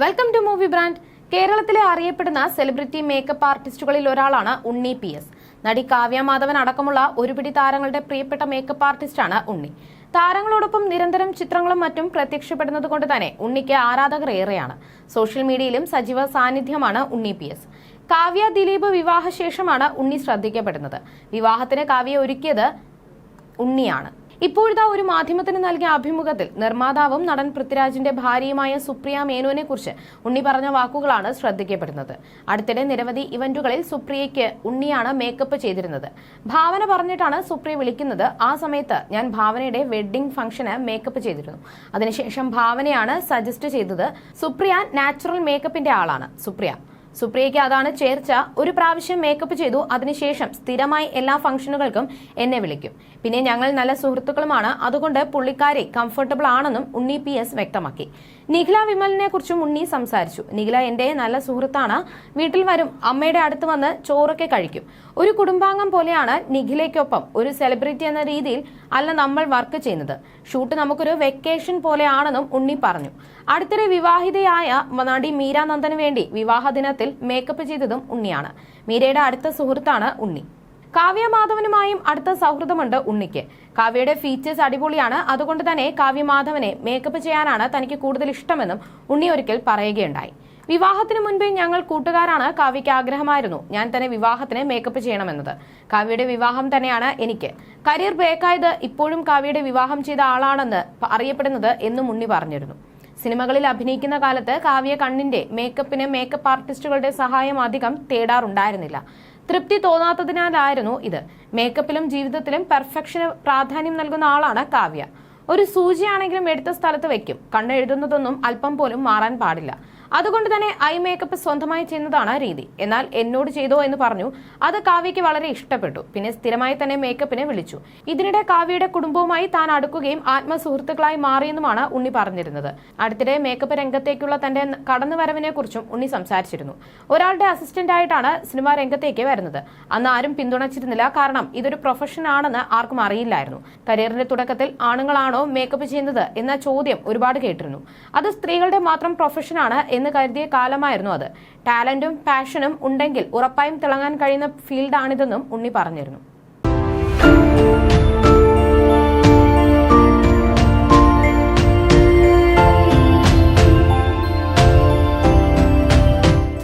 Welcome to movie brand കേരളത്തിലെ അറിയപ്പെടുന്ന celebrity makeup ആർട്ടിസ്റ്റുകളിൽ ഒരാളാണ് ഉണ്ണി പി എസ് നടി കാവ്യ മാധവൻ അടക്കമുള്ള ഒരുപിടി താരങ്ങളുടെ പ്രിയപ്പെട്ട മേക്കപ്പ് ആർട്ടിസ്റ്റാണ് ഉണ്ണി. താരങ്ങളോടൊപ്പം നിരന്തരം ചിത്രങ്ങളും മറ്റും പ്രത്യക്ഷപ്പെടുന്നത് കൊണ്ട് തന്നെ ഉണ്ണിക്ക് ആരാധകർ ഏറെയാണ്. സോഷ്യൽ മീഡിയയിലും സജീവ സാന്നിധ്യമാണ് ഉണ്ണി പി എസ് കാവ്യ ദിലീപ് വിവാഹശേഷമാണ് ഉണ്ണി ശ്രദ്ധിക്കപ്പെടുന്നത്. വിവാഹത്തിന് കാവ്യ ഒരുക്കിയത് ഉണ്ണിയാണ്. ഇപ്പോഴത്തെ ഒരു മാധ്യമത്തിന് നൽകിയ അഭിമുഖത്തിൽ നിർമ്മാതാവും നടൻ പൃഥ്വിരാജിന്റെ ഭാര്യയുമായ സുപ്രിയ മേനോനെ കുറിച്ച് ഉണ്ണി പറഞ്ഞ വാക്കുകളാണ് ശ്രദ്ധിക്കപ്പെടുന്നത്. അടുത്തിടെ നിരവധി ഇവന്റുകളിൽ സുപ്രിയയ്ക്ക് ഉണ്ണിയാണ് മേക്കപ്പ് ചെയ്തിരുന്നത്. ഭാവന പറഞ്ഞിട്ടാണ് സുപ്രിയ വിളിക്കുന്നത്. ആ സമയത്ത് ഞാൻ ഭാവനയുടെ വെഡ്ഡിംഗ് ഫംഗ്ഷന് മേക്കപ്പ് ചെയ്തിരുന്നു. അതിനുശേഷം ഭാവനയാണ് സജസ്റ്റ് ചെയ്തത്. സുപ്രിയ നാച്ചുറൽ മേക്കപ്പിന്റെ ആളാണ്. സുപ്രിയ സുപ്രിയയ്ക്ക് അതാണ് ചേർച്ച. ഒരു പ്രാവശ്യം മേക്കപ്പ് ചെയ്തു അതിനുശേഷം സ്ഥിരമായി എല്ലാ ഫംഗ്ഷനുകൾക്കും എന്നെ വിളിക്കും. പിന്നെ ഞങ്ങൾ നല്ല സുഹൃത്തുക്കളുമാണ്. അതുകൊണ്ട് പുള്ളിക്കാരെ കംഫർട്ടബിൾ ആണെന്നും ഉണ്ണി പി എസ് വ്യക്തമാക്കി. നിഖില വിമലിനെ കുറിച്ചും ഉണ്ണി സംസാരിച്ചു. നിഖില എന്റെ നല്ല സുഹൃത്താണ്. വീട്ടിൽ വരും. അമ്മയുടെ അടുത്ത് വന്ന് ചോറൊക്കെ കഴിക്കും. ഒരു കുടുംബാംഗം പോലെയാണ് നിഖിലയ്ക്കൊപ്പം ഒരു സെലിബ്രിറ്റി എന്ന രീതിയിൽ അല്ല നമ്മൾ വർക്ക് ചെയ്യുന്നത്. ഷൂട്ട് നമുക്കൊരു വെക്കേഷൻ പോലെയാണെന്നും ഉണ്ണി പറഞ്ഞു. അടുത്തിടെ വിവാഹിതയായ നടി മീരാനന്ദന് വേണ്ടി വിവാഹ ദിനത്തിൽ മേക്കപ്പ് ചെയ്തതും ഉണ്ണിയാണ്. മീരയുടെ അടുത്ത സുഹൃത്താണ് ഉണ്ണി. കാവ്യ മാധവനുമായും അടുത്ത സൗഹൃദമുണ്ട് ഉണ്ണിക്ക്. കാവ്യയുടെ ഫീച്ചേഴ്സ് അടിപൊളിയാണ്. അതുകൊണ്ട് തന്നെ കാവ്യ മാധവനെ മേക്കപ്പ് ചെയ്യാനാണ് തനിക്ക് കൂടുതൽ ഇഷ്ടമെന്നും ഉണ്ണി ഒരിക്കൽ പറയുകയുണ്ടായി. വിവാഹത്തിന് മുൻപേ ഞങ്ങൾ കൂട്ടുകാരാണ് കാവ്യയ്ക്ക് ആഗ്രഹമായിരുന്നു. ഞാൻ തന്നെ വിവാഹത്തിന് മേക്കപ്പ് ചെയ്യണമെന്നത്. കാവ്യയുടെ വിവാഹം തന്നെയാണ് എനിക്ക്. കരിയർ ബ്രേക്കായത് ഇപ്പോഴും കാവ്യയുടെ വിവാഹം ചെയ്ത ആളാണെന്ന് അറിയപ്പെടുന്നത് എന്നും ഉണ്ണി പറഞ്ഞിരുന്നു. സിനിമകളിൽ അഭിനയിക്കുന്ന കാലത്ത് കാവ്യ കണ്ണിന്റെ മേക്കപ്പിന് മേക്കപ്പ് ആർട്ടിസ്റ്റുകളുടെ സഹായം അധികം തേടാറുണ്ടായിരുന്നില്ല. തൃപ്തി തോന്നാത്തതിനാലായിരുന്നു ഇത്. മേക്കപ്പിലും ജീവിതത്തിലും പെർഫെക്ഷന് പ്രാധാന്യം നൽകുന്ന ആളാണ് കാവ്യ. ഒരു സൂചിയാണെങ്കിലും എടുത്ത സ്ഥലത്ത് വെക്കും. കണ്ണെഴുതുന്നതൊന്നും അല്പം പോലും മാറാൻ പാടില്ല. അതുകൊണ്ട് തന്നെ ഐ മേക്കപ്പ് സ്വന്തമായി ചെയ്യുന്നതാണ് രീതി. എന്നാൽ എന്നോട് ചെയ്തോ എന്ന് പറഞ്ഞു. അത് കാവ്യയ്ക്ക് വളരെ ഇഷ്ടപ്പെട്ടു. പിന്നെ സ്ഥിരമായി തന്നെ മേക്കപ്പിനെ വിളിച്ചു. ഇതിനിടെ കാവ്യയുടെ കുടുംബവുമായി താൻ അടുക്കുകയും ആത്മസുഹൃത്തുക്കളായി മാറിയെന്നുമാണ് ഉണ്ണി പറഞ്ഞിരുന്നത്. അടുത്തിടെ മേക്കപ്പ് രംഗത്തേക്കുള്ള തന്റെ കടന്നുവരവിനെ കുറിച്ചും ഉണ്ണി സംസാരിച്ചിരുന്നു. ഒരാളുടെ അസിസ്റ്റന്റ് ആയിട്ടാണ് സിനിമാ രംഗത്തേക്ക് വരുന്നത്. അന്ന് ആരും പിന്തുണച്ചിരുന്നില്ല. കാരണം ഇതൊരു പ്രൊഫഷൻ ആണെന്ന് ആർക്കും അറിയില്ലായിരുന്നു. കരിയറിന്റെ തുടക്കത്തിൽ ആണുങ്ങളാണോ മേക്കപ്പ് ചെയ്യുന്നത് എന്ന ചോദ്യം ഒരുപാട് കേട്ടിരുന്നു. അത് സ്ത്രീകളുടെ മാത്രം പ്രൊഫഷനാണ് എന്ന് കരുതിയ കാലമായിരുന്നു അത്. ടാലന്റും പാഷനും ഉണ്ടെങ്കിൽ ഉറപ്പായും തിളങ്ങാൻ കഴിയുന്ന ഫീൽഡാണിതെന്നും ഉണ്ണി പറഞ്ഞിരുന്നു.